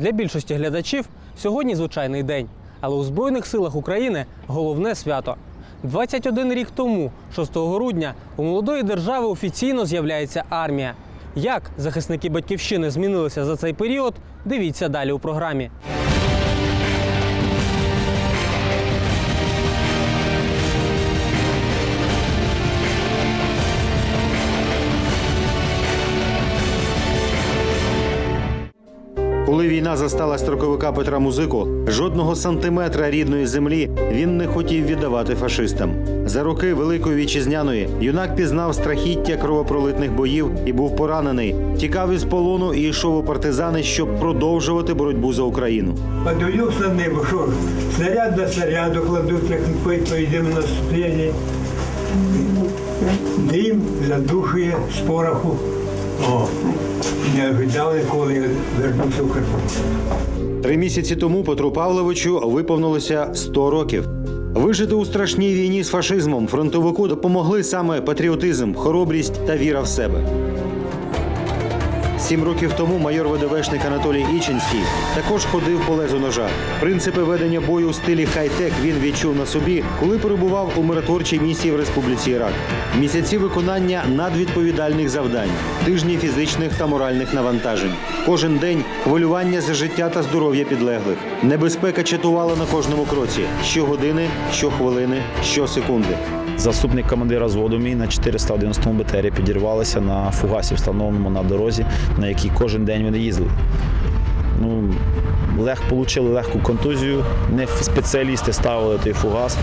Для більшості глядачів сьогодні звичайний день, але у Збройних силах України головне свято. 21 рік тому, 6 грудня, у молодої держави офіційно з'являється армія. Як захисники батьківщини змінилися за цей період, дивіться далі у програмі. Коли війна застала строковика Петра Музику, жодного сантиметра рідної землі він не хотів віддавати фашистам. За роки Великої вітчизняної юнак пізнав страхіття кровопролитних боїв і був поранений. Тікав із полону і йшов у партизани, щоб продовжувати боротьбу за Україну. Подивився на небо, що снаряд до снаряду кладуть, як поїдемо на ступені. Дим задушує з пороху. О, не віддали, коли я вернуся в Карпати. Три місяці тому Петру Павловичу виповнилося 100 років. Вижити у страшній війні з фашизмом фронтовику допомогли саме патріотизм, хоробрість та віра в себе. Сім років тому майор ВДВшник Анатолій Ічинський також ходив по лезу ножа. Принципи ведення бою у стилі хай-тек він відчув на собі, коли перебував у миротворчій місії в Республіці Ірак. Місяці виконання надвідповідальних завдань, тижні фізичних та моральних навантажень. Кожен день хвилювання за життя та здоров'я підлеглих. Небезпека чатувала на кожному кроці щогодини, щохвилини, щосекунди. Заступник командира зводу мій на 411 БТРі підірвалися на фугасі, встановленому на дорозі, на якій кожен день вони їздили. Ну, лег, отримали легку контузію. Не спеціалісти ставили той фугас,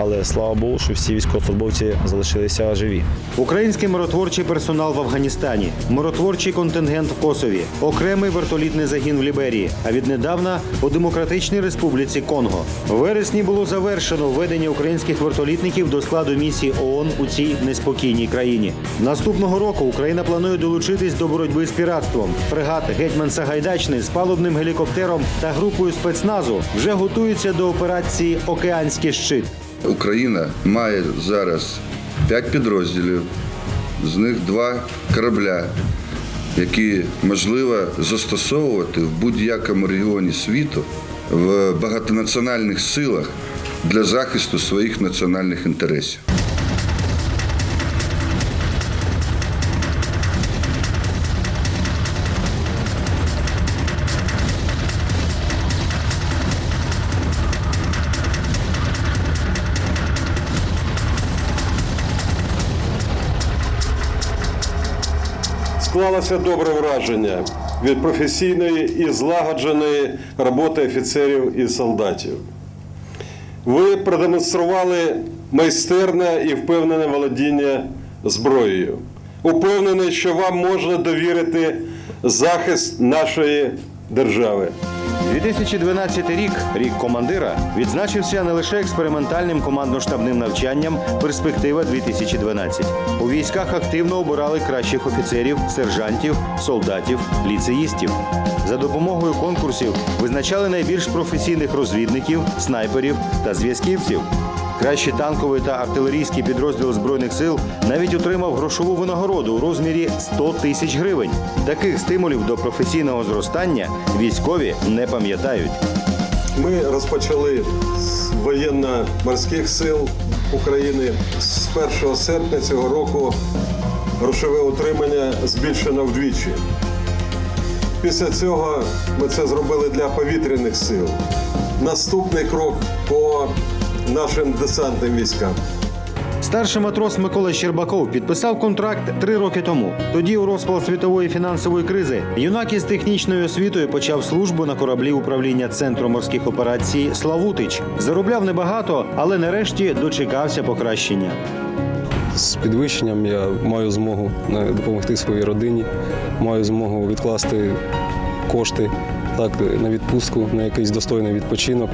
але слава Богу, що всі військовослужбовці залишилися живі. Український миротворчий персонал в Афганістані, миротворчий контингент в Косові, окремий вертолітний загін в Ліберії, а віднедавна у Демократичній Республіці Конго. В вересні було завершено введення українських вертолітників до складу місії ООН у цій неспокійній країні. Наступного року Україна планує долучитись до боротьби з піратством. Фрегат Гетьман Сагайдачний з палубним гелікоптером та групою спецназу вже готуються до операції Океанський щит. Україна має зараз п'ять підрозділів, з них два корабля, які можливо застосовувати в будь-якому регіоні світу в багатонаціональних силах для захисту своїх національних інтересів. Склалося добре враження від професійної і злагодженої роботи офіцерів і солдатів. Ви продемонстрували майстерне і впевнене володіння зброєю. Упевнений, що вам можна довірити захист нашої держави. 2012 рік, рік командира, відзначився не лише експериментальним командно-штабним навчанням Перспектива 2012 У військах активно обирали кращих офіцерів, сержантів, солдатів, ліцеїстів. За допомогою конкурсів визначали найбільш професійних розвідників, снайперів та зв'язківців. Кращий танковий та артилерійський підрозділ збройних сил навіть отримав грошову винагороду у розмірі 100 тисяч гривень. Таких стимулів до професійного зростання військові не пам'ятають. Ми розпочали з воєнно-морських сил України з 1 серпня цього року. Грошове утримання збільшено вдвічі. Після цього ми це зробили для повітряних сил. Наступний крок по нашим десантним військам. Старший матрос Микола Щербаков підписав контракт три роки тому. Тоді, у розпал світової фінансової кризи, юнак із технічною освітою почав службу на кораблі управління центру морських операцій Славутич. Заробляв небагато, але нарешті дочекався покращення. З підвищенням я маю змогу е, допомогти своїй родині, маю змогу відкласти кошти так, на відпустку, на якийсь достойний відпочинок.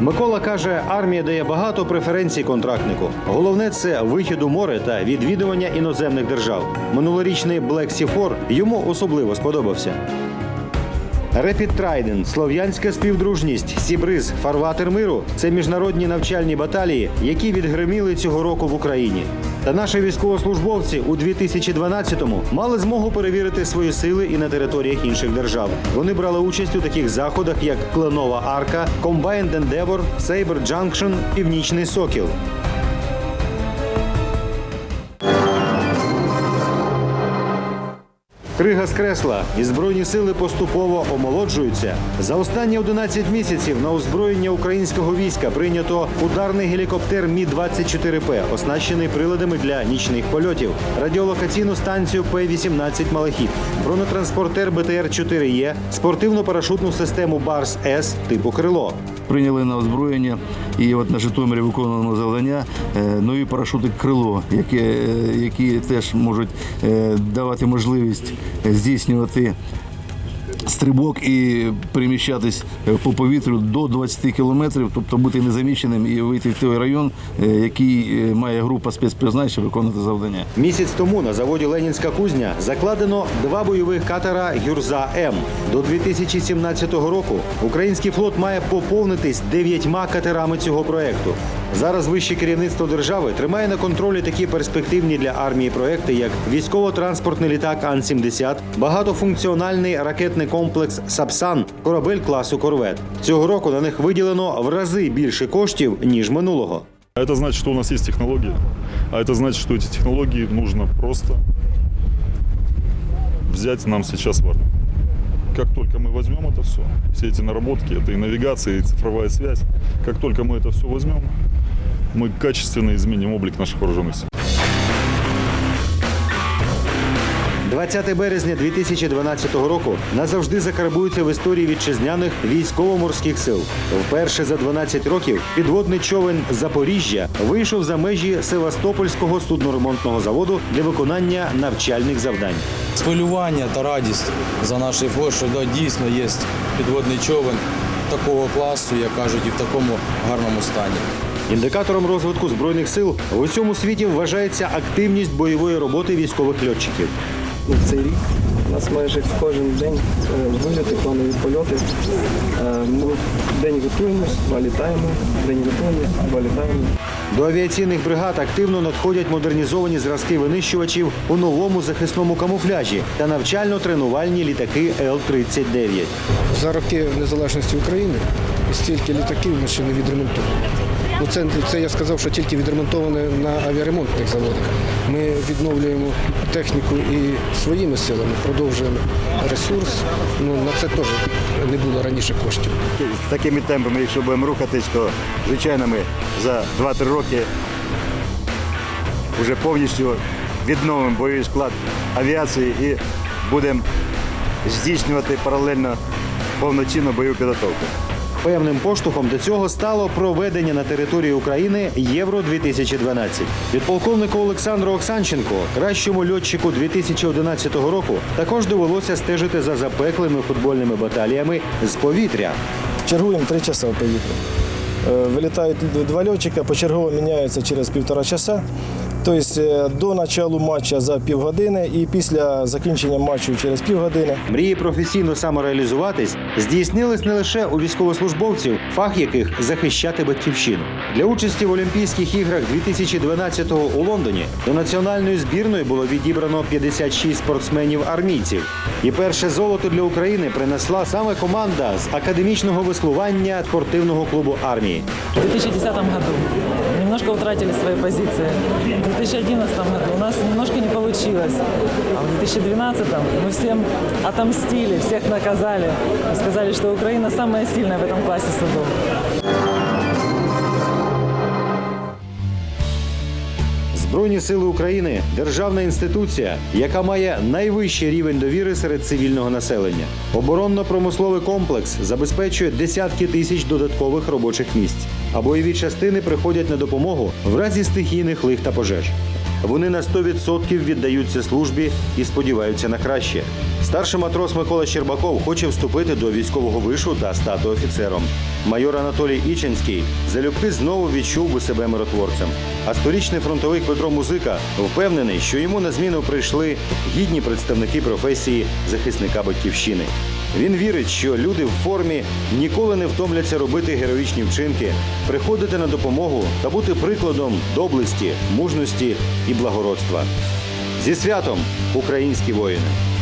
Микола каже, армія дає багато преференцій контрактнику. Головне це вихід у море та відвідування іноземних держав. Минулорічний Black Sea 4 йому особливо сподобався. Репід Трайден, Слов'янська співдружність, Сібриз, Фарватер миру це міжнародні навчальні баталії, які відгриміли цього року в Україні. Та наші військовослужбовці у 2012-му мали змогу перевірити свої сили і на територіях інших держав. Вони брали участь у таких заходах, як Кленова Арка, Combined Endeavor, Saber Junction, Північний Сокіл. Крига скресла і збройні сили поступово омолоджуються. За останні 11 місяців на озброєння українського війська прийнято ударний гелікоптер Мі 24 П, оснащений приладами для нічних польотів, радіолокаційну станцію П-18 Малахіт, бронетранспортер БТР 4 Е, спортивно-парашутну систему Барс С типу крило. Прийняли на озброєння. І от на Житомирі виконано завдання е, нові парашути крило, які, е, які теж можуть е, давати можливість здійснювати. Стрибок і переміщатись е, по повітрю до 20 кілометрів, тобто бути незаміченим і вийти в той район, е, який е, має група спецпризначень виконувати завдання. Місяць тому на заводі Ленінська кузня закладено два бойових катера Гюрза М. До 2017 року український флот має поповнитись дев'ятьма катерами цього проекту. Зараз вище керівництво держави тримає на контролі такі перспективні для армії проекти, як військово-транспортний літак Ан-70, багатофункціональний ракетний комплекс Сапсан, корабель класу Корвет. Цього року на них виділено в рази більше коштів ніж минулого. А Это значит, что у нас есть технологии. А это значит, что эти технологии нужно просто взять нам сейчас в армию. Как только мы возьмем это все, все эти наработки, это и навигация, и цифровая связь, как только мы это все возьмем, мы качественно изменим облик наших вооруженных сил. 20 березня 2012 року назавжди закарбується в історії вітчизняних військово-морських сил. Вперше за 12 років підводний човен Запоріжжя вийшов за межі Севастопольського судноремонтного заводу для виконання навчальних завдань. Схвилювання та радість за наш флот, що да, дійсно є підводний човен такого класу, як кажуть, і в такому гарному стані. Індикатором розвитку збройних сил в усьому світі вважається активність бойової роботи військових льотчиків. Ну, цей рік у нас майже кожен день е, вильоти, планові польоти. Е, Ми день готуємось, два літаємо, день готуємось, два літаємо. До авіаційних бригад активно надходять модернізовані зразки винищувачів у новому захисному камуфляжі та навчально-тренувальні літаки Л-39. За роки незалежності України стільки літаків ми ще не відремонтували. Ну, це, це я сказав, що тільки відремонтоване на авіаремонтних заводах. Ми відновлюємо техніку і своїми силами, продовжуємо ресурс. Ну, на це теж не було раніше коштів. З такими темпами, якщо будемо рухатись, то звичайно ми за 2-3 роки вже повністю відновимо бойовий склад авіації і будемо здійснювати паралельно повноцінну бойову підготовку. Певним поштовхом до цього стало проведення на території України Євро 2012 Підполковнику Олександру Оксанченко, кращому льотчику 2011 року, також довелося стежити за запеклими футбольними баталіями з повітря. Чергуємо три часа в повітрі. Е, Вилітають два льотчика, почергово міняються через півтора часа. Тобто е, до початку матчу за півгодини і після закінчення матчу через півгодини. Мрії професійно самореалізуватись здійснились не лише у військовослужбовців, фах яких захищати батьківщину. Для участі в Олімпійських іграх 2012-го у Лондоні до національної збірної було відібрано 56 спортсменів-армійців. І перше золото для України принесла саме команда з академічного веслування спортивного клубу армії. В 2010 году немножко утратили свои позиции. В 2011 году у нас немножко не получилось. А в 2012 мы всем отомстили, всех наказали. Сказали, что Украина самая сильная в этом классе судов. Збройні сили України державна інституція, яка має найвищий рівень довіри серед цивільного населення. Оборонно-промисловий комплекс забезпечує десятки тисяч додаткових робочих місць, а бойові частини приходять на допомогу в разі стихійних лих та пожеж. Вони на 100% віддаються службі і сподіваються на краще. Старший матрос Микола Щербаков хоче вступити до військового вишу та стати офіцером. Майор Анатолій Іченський залюбки знову відчув би себе миротворцем. А сторічний фронтовик Петро Музика впевнений, що йому на зміну прийшли гідні представники професії захисника батьківщини. Він вірить, що люди в формі ніколи не втомляться робити героїчні вчинки, приходити на допомогу та бути прикладом доблесті, мужності і благородства. Зі святом, українські воїни!